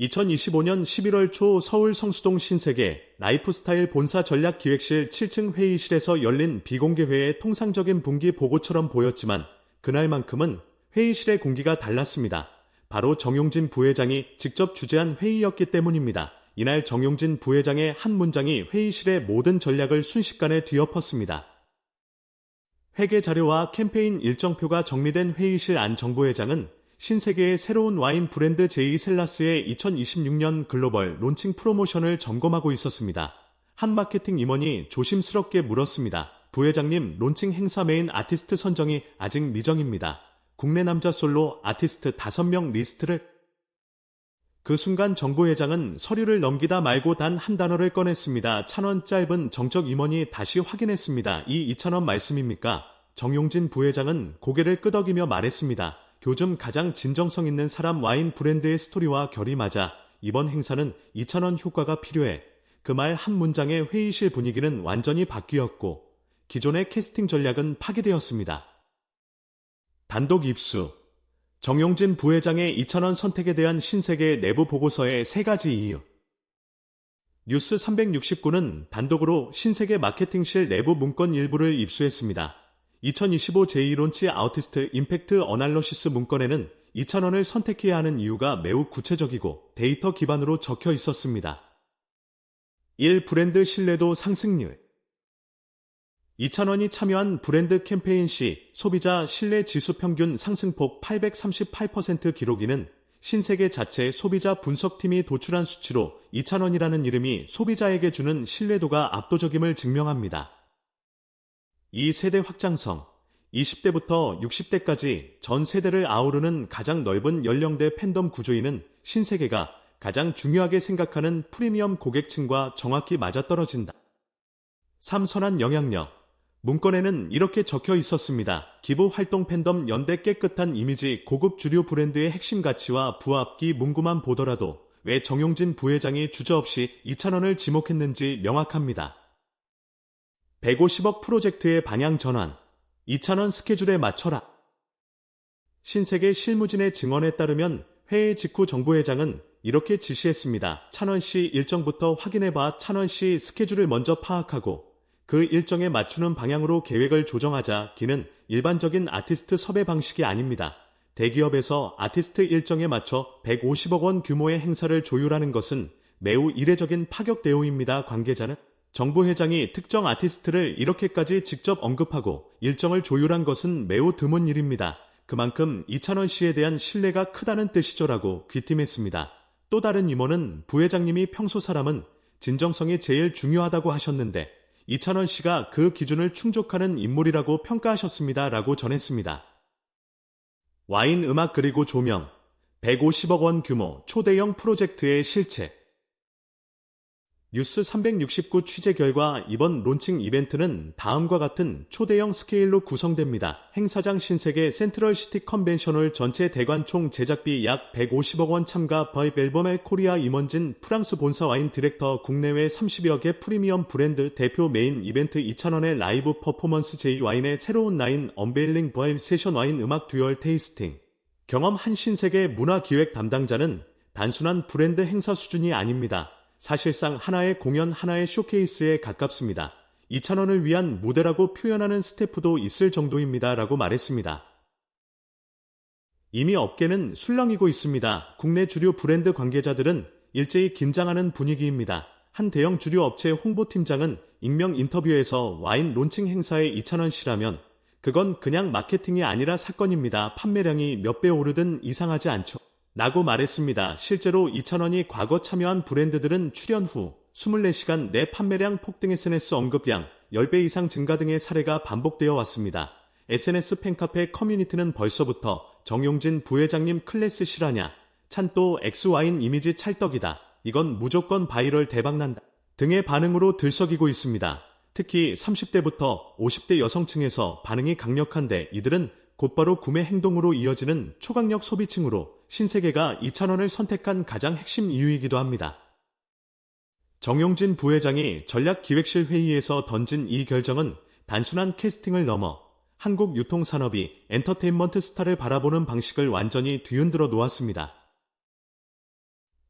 2025년 11월 초 서울 성수동 신세계 라이프스타일 본사 전략기획실 7층 회의실에서 열린 비공개 회의 통상적인 분기 보고처럼 보였지만 그날만큼은 회의실의 공기가 달랐습니다. 바로 정용진 부회장이 직접 주재한 회의였기 때문입니다. 이날 정용진 부회장의 한 문장이 회의실의 모든 전략을 순식간에 뒤엎었습니다. 회계 자료와 캠페인 일정표가 정리된 회의실 안 정부회장은 신세계의 새로운 와인 브랜드 제이 셀라스의 2026년 글로벌 론칭 프로모션을 점검하고 있었습니다. 한 마케팅 임원이 조심스럽게 물었습니다. 부회장님, 론칭 행사 메인 아티스트 선정이 아직 미정입니다. 국내 남자 솔로 아티스트 5명 리스트를 그 순간 정부회장은 서류를 넘기다 말고 단 한 단어를 꺼냈습니다. 찬원 짧은 정적 임원이 다시 확인했습니다. 이 2천원 말씀입니까? 정용진 부회장은 고개를 끄덕이며 말했습니다. 요즘 가장 진정성 있는 사람 와인 브랜드의 스토리와 결이 맞아 이번 행사는 2천원 효과가 필요해. 그 말 한 문장에 회의실 분위기는 완전히 바뀌었고 기존의 캐스팅 전략은 파기되었습니다. 단독 입수 정용진 부회장의 2천원 선택에 대한 신세계 내부 보고서의 세 가지 이유 뉴스 369는 단독으로 신세계 마케팅실 내부 문건 일부를 입수했습니다. 2025 제2론치 아우티스트 임팩트 어날러시스 문건에는 2,000원을 선택해야 하는 이유가 매우 구체적이고 데이터 기반으로 적혀 있었습니다. 1. 브랜드 신뢰도 상승률 2,000원이 참여한 브랜드 캠페인 시 소비자 신뢰 지수 평균 상승폭 838% 기록이는 신세계 자체 소비자 분석팀이 도출한 수치로 2,000원이라는 이름이 소비자에게 주는 신뢰도가 압도적임을 증명합니다. 이 세대 확장성, 20대부터 60대까지 전 세대를 아우르는 가장 넓은 연령대 팬덤 구조인은 신세계가 가장 중요하게 생각하는 프리미엄 고객층과 정확히 맞아떨어진다. 3. 선한 영향력. 문건에는 이렇게 적혀 있었습니다. 기부 활동 팬덤 연대 깨끗한 이미지 고급 주류 브랜드의 핵심 가치와 부합기 문구만 보더라도 왜 정용진 부회장이 주저없이 2천원을 지목했는지 명확합니다. 150억 프로젝트의 방향 전환, 2차원 스케줄에 맞춰라. 신세계 실무진의 증언에 따르면 회의 직후 정부회장은 이렇게 지시했습니다. 찬원 씨 일정부터 확인해봐 찬원 씨 스케줄을 먼저 파악하고 그 일정에 맞추는 방향으로 계획을 조정하자 기는 일반적인 아티스트 섭외 방식이 아닙니다. 대기업에서 아티스트 일정에 맞춰 150억 원 규모의 행사를 조율하는 것은 매우 이례적인 파격 대우입니다. 관계자는 정부 회장이 특정 아티스트를 이렇게까지 직접 언급하고 일정을 조율한 것은 매우 드문 일입니다. 그만큼 이찬원 씨에 대한 신뢰가 크다는 뜻이죠라고 귀띔했습니다. 또 다른 임원은 부회장님이 평소 사람은 진정성이 제일 중요하다고 하셨는데 이찬원 씨가 그 기준을 충족하는 인물이라고 평가하셨습니다. 라고 전했습니다. 와인 음악 그리고 조명 150억 원 규모 초대형 프로젝트의 실체 뉴스 369 취재 결과 이번 론칭 이벤트는 다음과 같은 초대형 스케일로 구성됩니다. 행사장 신세계 센트럴 시티 컨벤션홀 전체 대관 총 제작비 약 150억 원 참가 버입 앨범의 코리아 임원진 프랑스 본사 와인 디렉터 국내외 30여 개 프리미엄 브랜드 대표 메인 이벤트 2,000원의 라이브 퍼포먼스 제이 와인의 새로운 라인 언베일링 버입 세션 와인 음악 듀얼 테이스팅 경험 한 신세계 문화기획 담당자는 단순한 브랜드 행사 수준이 아닙니다. 사실상 하나의 공연 하나의 쇼케이스에 가깝습니다. 2,000원을 위한 무대라고 표현하는 스태프도 있을 정도입니다. 라고 말했습니다. 이미 업계는 술렁이고 있습니다. 국내 주류 브랜드 관계자들은 일제히 긴장하는 분위기입니다. 한 대형 주류 업체 홍보팀장은 익명 인터뷰에서 와인 론칭 행사에 2,000원시라면 그건 그냥 마케팅이 아니라 사건입니다. 판매량이 몇 배 오르든 이상하지 않죠. 라고 말했습니다. 실제로 2,000원이 과거 참여한 브랜드들은 출연 후 24시간 내 판매량 폭등 SNS 언급량 10배 이상 증가 등의 사례가 반복되어 왔습니다. SNS 팬카페 커뮤니티는 벌써부터 정용진 부회장님 클래스 실하냐, 찬또 엑스와인 이미지 찰떡이다, 이건 무조건 바이럴 대박난다 등의 반응으로 들썩이고 있습니다. 특히 30대부터 50대 여성층에서 반응이 강력한데 이들은 곧바로 구매 행동으로 이어지는 초강력 소비층으로 신세계가 2,000원을 선택한 가장 핵심 이유이기도 합니다. 정용진 부회장이 전략기획실 회의에서 던진 이 결정은 단순한 캐스팅을 넘어 한국 유통산업이 엔터테인먼트 스타를 바라보는 방식을 완전히 뒤흔들어 놓았습니다.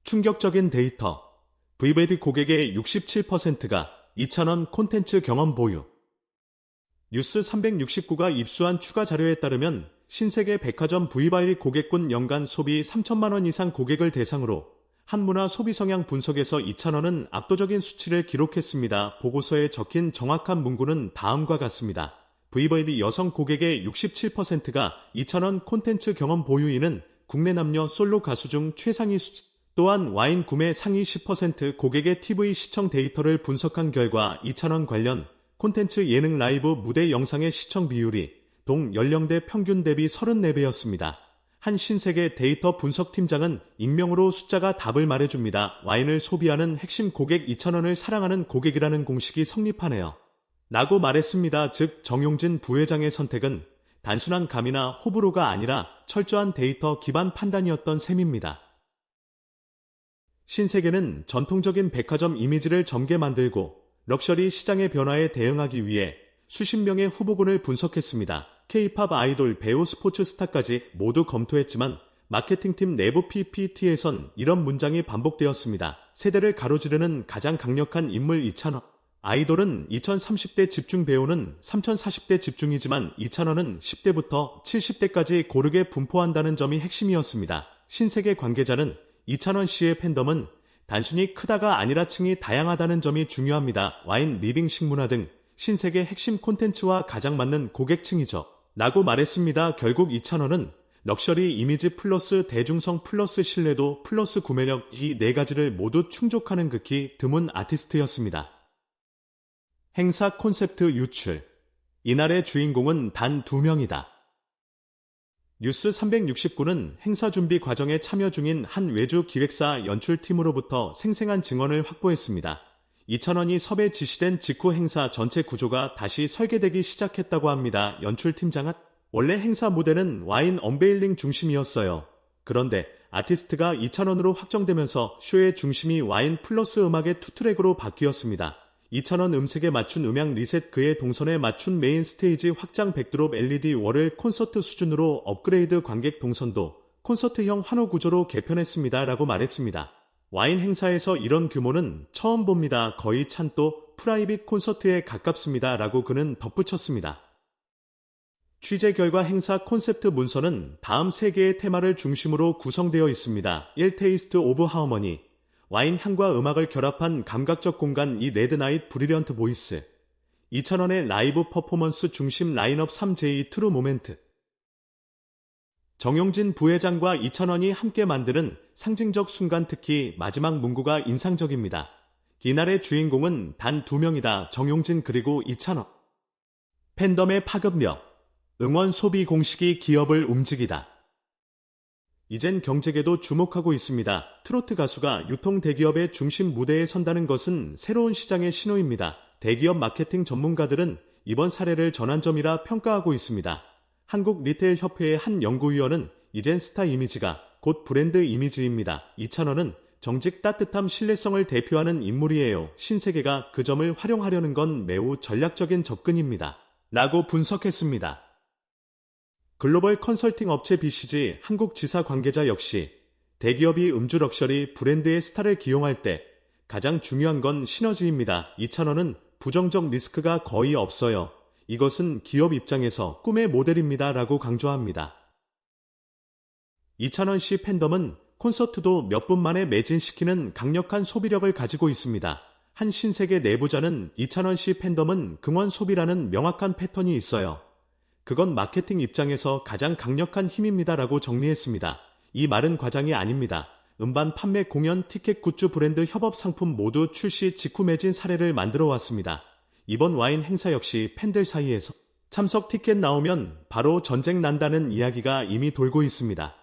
충격적인 데이터. VVB 고객의 67%가 2,000원 콘텐츠 경험 보유. 뉴스 369가 입수한 추가 자료에 따르면 신세계 백화점 VVB 고객군 연간 소비 3천만 원 이상 고객을 대상으로 한문화 소비 성향 분석에서 2,000원은 압도적인 수치를 기록했습니다. 보고서에 적힌 정확한 문구는 다음과 같습니다. VVB 여성 고객의 67%가 2,000원 콘텐츠 경험 보유인은 국내 남녀 솔로 가수 중 최상위 수치. 또한 와인 구매 상위 10% 고객의 TV 시청 데이터를 분석한 결과 2,000원 관련 콘텐츠 예능 라이브 무대 영상의 시청 비율이 동 연령대 평균 대비 34배였습니다. 한 신세계 데이터 분석팀장은 익명으로 숫자가 답을 말해줍니다. 와인을 소비하는 핵심 고객 2,000원을 사랑하는 고객이라는 공식이 성립하네요. 라고 말했습니다. 즉 정용진 부회장의 선택은 단순한 감이나 호불호가 아니라 철저한 데이터 기반 판단이었던 셈입니다. 신세계는 전통적인 백화점 이미지를 점게 만들고 럭셔리 시장의 변화에 대응하기 위해 수십 명의 후보군을 분석했습니다. K-팝 아이돌, 배우, 스포츠 스타까지 모두 검토했지만 마케팅팀 내부 PPT에선 이런 문장이 반복되었습니다. 세대를 가로지르는 가장 강력한 인물 2,000원. 아이돌은 2030대 집중 배우는 3040대 집중이지만 2,000원은 10대부터 70대까지 고르게 분포한다는 점이 핵심이었습니다. 신세계 관계자는 이찬원 씨의 팬덤은 단순히 크다가 아니라 층이 다양하다는 점이 중요합니다. 와인, 리빙 식문화 등 신세계 핵심 콘텐츠와 가장 맞는 고객층이죠. 라고 말했습니다. 결국 이찬원은 럭셔리 이미지 플러스 대중성 플러스 신뢰도 플러스 구매력 이 네 가지를 모두 충족하는 극히 드문 아티스트였습니다. 행사 콘셉트 유출. 이날의 주인공은 단 두 명이다. 뉴스 369는 행사 준비 과정에 참여 중인 한 외주 기획사 연출팀으로부터 생생한 증언을 확보했습니다. 2천원이 섭외 지시된 직후 행사 전체 구조가 다시 설계되기 시작했다고 합니다. 연출팀장은 원래 행사 무대는 와인 언베일링 중심이었어요. 그런데 아티스트가 2천원으로 확정되면서 쇼의 중심이 와인 플러스 음악의 투트랙으로 바뀌었습니다. 2,000원 음색에 맞춘 음향 리셋 그의 동선에 맞춘 메인 스테이지 확장 백드롭 LED 월을 콘서트 수준으로 업그레이드 관객 동선도 콘서트형 환호 구조로 개편했습니다. 라고 말했습니다. 와인 행사에서 이런 규모는 처음 봅니다. 거의 찬또 프라이빗 콘서트에 가깝습니다. 라고 그는 덧붙였습니다. 취재 결과 행사 콘셉트 문서는 다음 세 개의 테마를 중심으로 구성되어 있습니다. 1. 테이스트 오브 하어머니 와인 향과 음악을 결합한 감각적 공간 이 레드나잇 브리리언트 보이스 2,000원의 라이브 퍼포먼스 중심 라인업 3J 트루 모멘트 정용진 부회장과 2,000원이 함께 만드는 상징적 순간 특히 마지막 문구가 인상적입니다. 이날의 주인공은 단 두 명이다. 정용진 그리고 2,000원. 팬덤의 파급력. 응원 소비 공식이 기업을 움직이다. 이젠 경제계도 주목하고 있습니다. 트로트 가수가 유통 대기업의 중심 무대에 선다는 것은 새로운 시장의 신호입니다. 대기업 마케팅 전문가들은 이번 사례를 전환점이라 평가하고 있습니다. 한국 리테일 협회의 한 연구위원은 이젠 스타 이미지가 곧 브랜드 이미지입니다. 이찬원은 정직 따뜻함 신뢰성을 대표하는 인물이에요. 신세계가 그 점을 활용하려는 건 매우 전략적인 접근입니다. 라고 분석했습니다. 글로벌 컨설팅 업체 BCG 한국 지사 관계자 역시 대기업이 음주 럭셔리 브랜드의 스타를 기용할 때 가장 중요한 건 시너지입니다. 2,000원은 부정적 리스크가 거의 없어요. 이것은 기업 입장에서 꿈의 모델입니다. 라고 강조합니다. 2,000원 씨 팬덤은 콘서트도 몇 분 만에 매진시키는 강력한 소비력을 가지고 있습니다. 한 신세계 내부자는 2,000원 씨 팬덤은 긍원 소비라는 명확한 패턴이 있어요. 그건 마케팅 입장에서 가장 강력한 힘입니다라고 정리했습니다. 이 말은 과장이 아닙니다. 음반 판매 공연 티켓 굿즈 브랜드 협업 상품 모두 출시 직후 매진 사례를 만들어 왔습니다. 이번 와인 행사 역시 팬들 사이에서 참석 티켓 나오면 바로 전쟁 난다는 이야기가 이미 돌고 있습니다.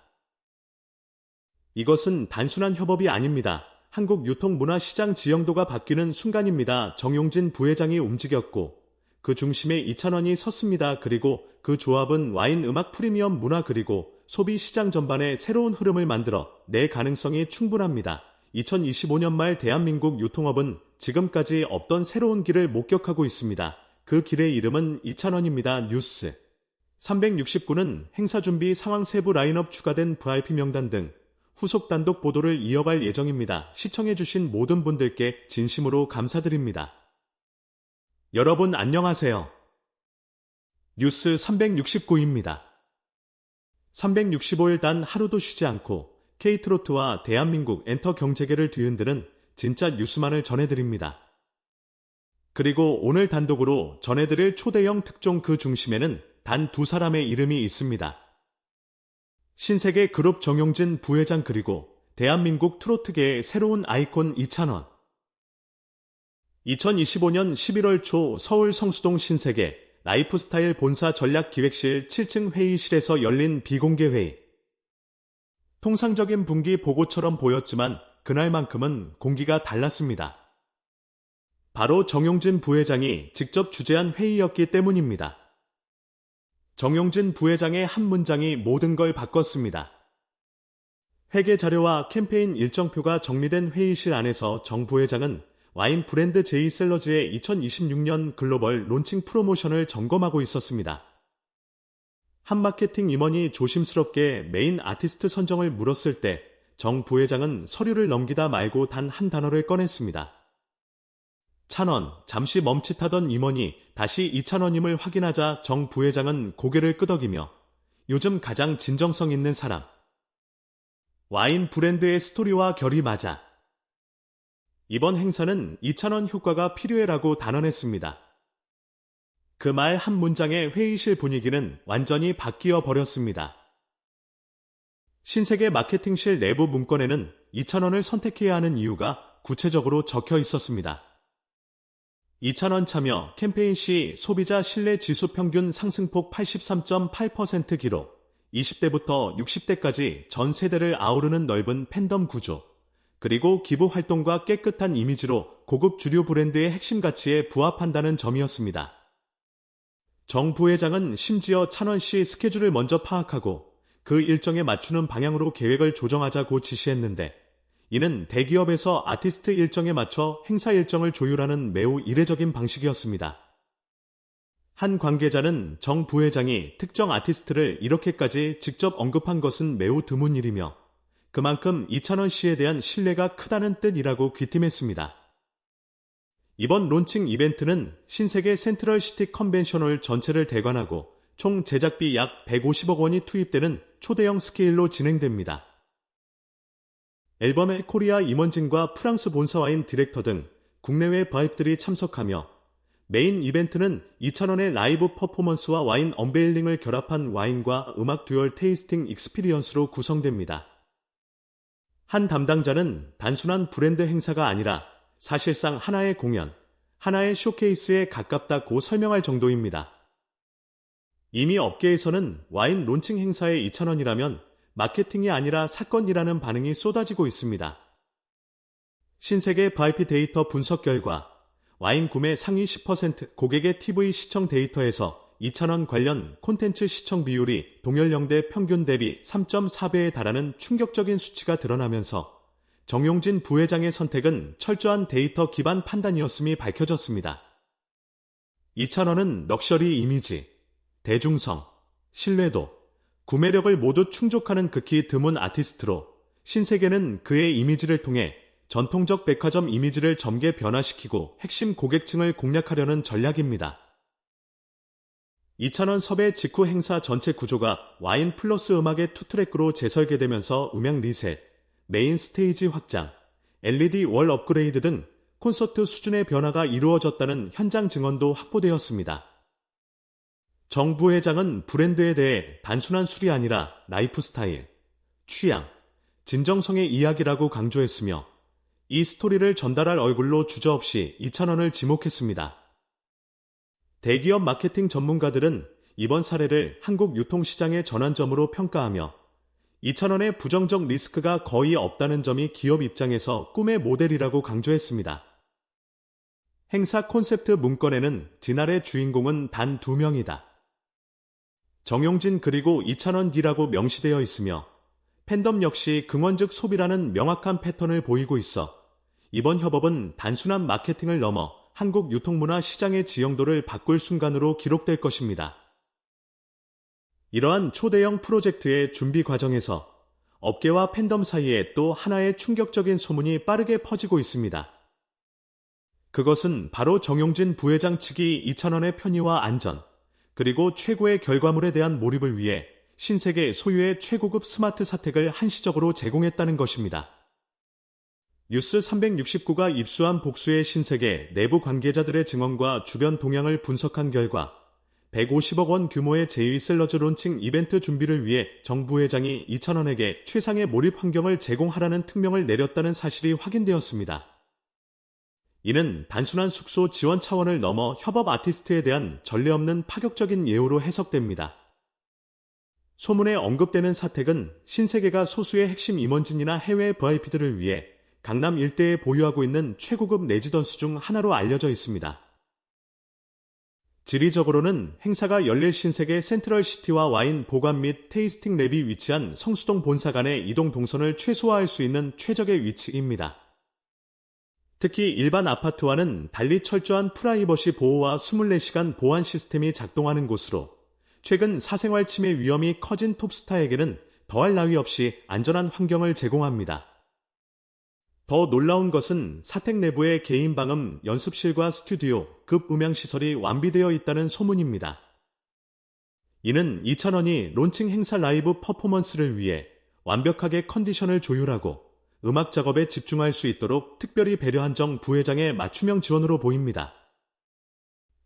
이것은 단순한 협업이 아닙니다. 한국 유통문화 시장 지형도가 바뀌는 순간입니다. 정용진 부회장이 움직였고 그 중심에 2,000원이 섰습니다. 그리고 그 조합은 와인 음악 프리미엄 문화 그리고 소비 시장 전반에 새로운 흐름을 만들어 내 가능성이 충분합니다. 2025년 말 대한민국 유통업은 지금까지 없던 새로운 길을 목격하고 있습니다. 그 길의 이름은 2,000원입니다. 뉴스 369는 행사 준비 상황 세부 라인업 추가된 VIP 명단 등 후속 단독 보도를 이어갈 예정입니다. 시청해주신 모든 분들께 진심으로 감사드립니다. 여러분 안녕하세요. 뉴스 369입니다. 365일 단 하루도 쉬지 않고 K트로트와 대한민국 엔터 경제계를 뒤흔드는 진짜 뉴스만을 전해드립니다. 그리고 오늘 단독으로 전해드릴 초대형 특종 그 중심에는 단 두 사람의 이름이 있습니다. 신세계 그룹 정용진 부회장 그리고 대한민국 트로트계의 새로운 아이콘 이찬원. 2025년 11월 초 서울 성수동 신세계 라이프스타일 본사 전략기획실 7층 회의실에서 열린 비공개 회의. 통상적인 분기 보고처럼 보였지만 그날만큼은 공기가 달랐습니다. 바로 정용진 부회장이 직접 주재한 회의였기 때문입니다. 정용진 부회장의 한 문장이 모든 걸 바꿨습니다. 회계 자료와 캠페인 일정표가 정리된 회의실 안에서 정 부회장은 와인 브랜드 제이셀러즈의 2026년 글로벌 론칭 프로모션을 점검하고 있었습니다. 한 마케팅 임원이 조심스럽게 메인 아티스트 선정을 물었을 때 정 부회장은 서류를 넘기다 말고 단 한 단어를 꺼냈습니다. 찬원, 잠시 멈칫하던 임원이 다시 이찬원임을 확인하자 정 부회장은 고개를 끄덕이며 요즘 가장 진정성 있는 사람. 와인 브랜드의 스토리와 결이 맞아. 이번 행사는 이찬원 효과가 필요해라고 단언했습니다. 그 말 한 문장에 회의실 분위기는 완전히 바뀌어 버렸습니다. 신세계 마케팅실 내부 문건에는 이찬원을 선택해야 하는 이유가 구체적으로 적혀 있었습니다. 2,000원 참여 캠페인 시 소비자 신뢰 지수 평균 상승폭 83.8% 기록, 20대부터 60대까지 전 세대를 아우르는 넓은 팬덤 구조, 그리고 기부 활동과 깨끗한 이미지로 고급 주류 브랜드의 핵심 가치에 부합한다는 점이었습니다. 정 부회장은 심지어 찬원 씨 스케줄을 먼저 파악하고 그 일정에 맞추는 방향으로 계획을 조정하자고 지시했는데 이는 대기업에서 아티스트 일정에 맞춰 행사 일정을 조율하는 매우 이례적인 방식이었습니다. 한 관계자는 정 부회장이 특정 아티스트를 이렇게까지 직접 언급한 것은 매우 드문 일이며 그만큼 이찬원 씨에 대한 신뢰가 크다는 뜻이라고 귀띔했습니다. 이번 론칭 이벤트는 신세계 센트럴 시티 컨벤션홀 전체를 대관하고 총 제작비 약 150억 원이 투입되는 초대형 스케일로 진행됩니다. 앨범의 코리아 임원진과 프랑스 본사와인 디렉터 등 국내외 바입들이 참석하며 메인 이벤트는 2,000원의 라이브 퍼포먼스와 와인 언베일링을 결합한 와인과 음악 듀얼 테이스팅 익스피리언스로 구성됩니다. 한 담당자는 단순한 브랜드 행사가 아니라 사실상 하나의 공연, 하나의 쇼케이스에 가깝다고 설명할 정도입니다. 이미 업계에서는 와인 론칭 행사에 2,000원이라면 마케팅이 아니라 사건이라는 반응이 쏟아지고 있습니다. 신세계 바이피 데이터 분석 결과 와인 구매 상위 10% 고객의 TV 시청 데이터에서 2,000원 관련 콘텐츠 시청 비율이 동열령대 평균 대비 3.4배에 달하는 충격적인 수치가 드러나면서 정용진 부회장의 선택은 철저한 데이터 기반 판단이었음이 밝혀졌습니다. 2,000원은 럭셔리 이미지, 대중성, 신뢰도, 구매력을 모두 충족하는 극히 드문 아티스트로 신세계는 그의 이미지를 통해 전통적 백화점 이미지를 점개 변화시키고 핵심 고객층을 공략하려는 전략입니다. 2,000원 섭외 직후 행사 전체 구조가 와인 플러스 음악의 투트랙으로 재설계되면서 음향 리셋, 메인 스테이지 확장, LED 월 업그레이드 등 콘서트 수준의 변화가 이루어졌다는 현장 증언도 확보되었습니다. 정 부 회장은 브랜드에 대해 단순한 술이 아니라 라이프 스타일, 취향, 진정성의 이야기라고 강조했으며 이 스토리를 전달할 얼굴로 주저없이 2,000원을 지목했습니다. 대기업 마케팅 전문가들은 이번 사례를 한국 유통시장의 전환점으로 평가하며 2,000원의 부정적 리스크가 거의 없다는 점이 기업 입장에서 꿈의 모델이라고 강조했습니다. 행사 콘셉트 문건에는 디날의 주인공은 단 두 명이다. 정용진 그리고 이찬원 D라고 명시되어 있으며 팬덤 역시 긍원즉 소비라는 명확한 패턴을 보이고 있어 이번 협업은 단순한 마케팅을 넘어 한국 유통문화 시장의 지형도를 바꿀 순간으로 기록될 것입니다. 이러한 초대형 프로젝트의 준비 과정에서 업계와 팬덤 사이에 또 하나의 충격적인 소문이 빠르게 퍼지고 있습니다. 그것은 바로 정용진 부회장 측이 2,000원의 편의와 안전, 그리고 최고의 결과물에 대한 몰입을 위해 신세계 소유의 최고급 스마트 사택을 한시적으로 제공했다는 것입니다. 뉴스 369가 입수한 복수의 신세계 내부 관계자들의 증언과 주변 동향을 분석한 결과 150억 원 규모의 제2 셀러즈 론칭 이벤트 준비를 위해 정 부 회장이 2천원에게 최상의 몰입 환경을 제공하라는 특명을 내렸다는 사실이 확인되었습니다. 이는 단순한 숙소 지원 차원을 넘어 협업 아티스트에 대한 전례 없는 파격적인 예우로 해석됩니다. 소문에 언급되는 사택은 신세계가 소수의 핵심 임원진이나 해외 VIP들을 위해 강남 일대에 보유하고 있는 최고급 레지던스 중 하나로 알려져 있습니다. 지리적으로는 행사가 열릴 신세계 센트럴시티와 와인 보관 및 테이스팅 랩이 위치한 성수동 본사 간의 이동 동선을 최소화할 수 있는 최적의 위치입니다. 특히 일반 아파트와는 달리 철저한 프라이버시 보호와 24시간 보안 시스템이 작동하는 곳으로 최근 사생활 침해 위험이 커진 톱스타에게는 더할 나위 없이 안전한 환경을 제공합니다. 더 놀라운 것은 사택 내부의 개인 방음, 연습실과 스튜디오, 급 음향시설이 완비되어 있다는 소문입니다. 이는 2,000원이 론칭 행사 라이브 퍼포먼스를 위해 완벽하게 컨디션을 조율하고 음악 작업에 집중할 수 있도록 특별히 배려한 정 부회장의 맞춤형 지원으로 보입니다.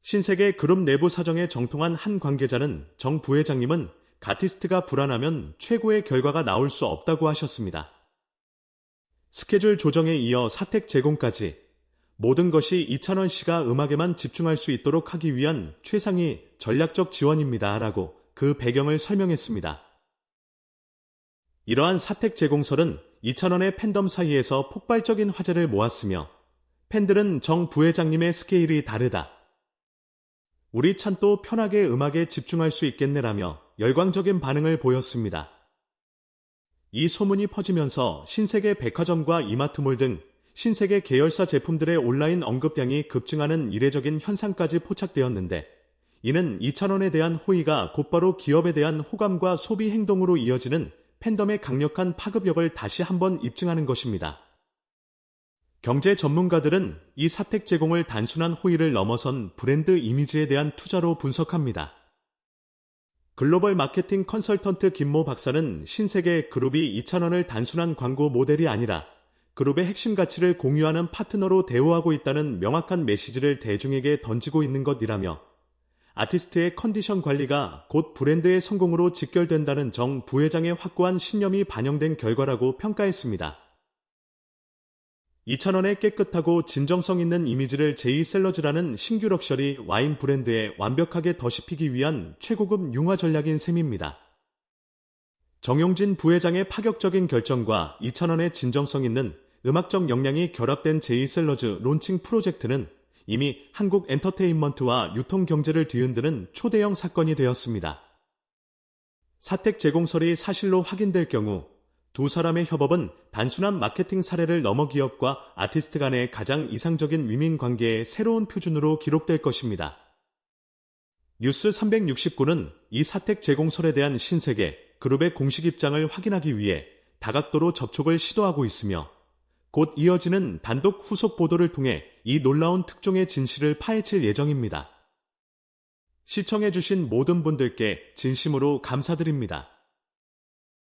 신세계 그룹 내부 사정에 정통한 한 관계자는 정 부회장님은 가티스트가 불안하면 최고의 결과가 나올 수 없다고 하셨습니다. 스케줄 조정에 이어 사택 제공까지 모든 것이 이찬원 씨가 음악에만 집중할 수 있도록 하기 위한 최상위 전략적 지원입니다. 라고 그 배경을 설명했습니다. 이러한 사택 제공설은 이찬원의 팬덤 사이에서 폭발적인 화제를 모았으며 팬들은 정 부회장님의 스케일이 다르다. 우리 찬또 편하게 음악에 집중할 수 있겠네라며 열광적인 반응을 보였습니다. 이 소문이 퍼지면서 신세계 백화점과 이마트몰 등 신세계 계열사 제품들의 온라인 언급량이 급증하는 이례적인 현상까지 포착되었는데 이는 2차원에 대한 호의가 곧바로 기업에 대한 호감과 소비 행동으로 이어지는 팬덤의 강력한 파급력을 다시 한번 입증하는 것입니다. 경제 전문가들은 이 사택 제공을 단순한 호의를 넘어선 브랜드 이미지에 대한 투자로 분석합니다. 글로벌 마케팅 컨설턴트 김모 박사는 신세계 그룹이 2,000원을 단순한 광고 모델이 아니라 그룹의 핵심 가치를 공유하는 파트너로 대우하고 있다는 명확한 메시지를 대중에게 던지고 있는 것이라며 아티스트의 컨디션 관리가 곧 브랜드의 성공으로 직결된다는 정 부회장의 확고한 신념이 반영된 결과라고 평가했습니다. 2,000원의 깨끗하고 진정성 있는 이미지를 제이셀러즈라는 신규 럭셔리 와인 브랜드에 완벽하게 더시피기 위한 최고급 융화 전략인 셈입니다. 정용진 부회장의 파격적인 결정과 2,000원의 진정성 있는 음악적 역량이 결합된 제이셀러즈 론칭 프로젝트는 이미 한국 엔터테인먼트와 유통 경제를 뒤흔드는 초대형 사건이 되었습니다. 사택 제공설이 사실로 확인될 경우 두 사람의 협업은 단순한 마케팅 사례를 넘어 기업과 아티스트 간의 가장 이상적인 위민 관계의 새로운 표준으로 기록될 것입니다. 뉴스 369는 이 사택 제공설에 대한 신세계 그룹의 공식 입장을 확인하기 위해 다각도로 접촉을 시도하고 있으며 곧 이어지는 단독 후속 보도를 통해 이 놀라운 특종의 진실을 파헤칠 예정입니다. 시청해주신 모든 분들께 진심으로 감사드립니다.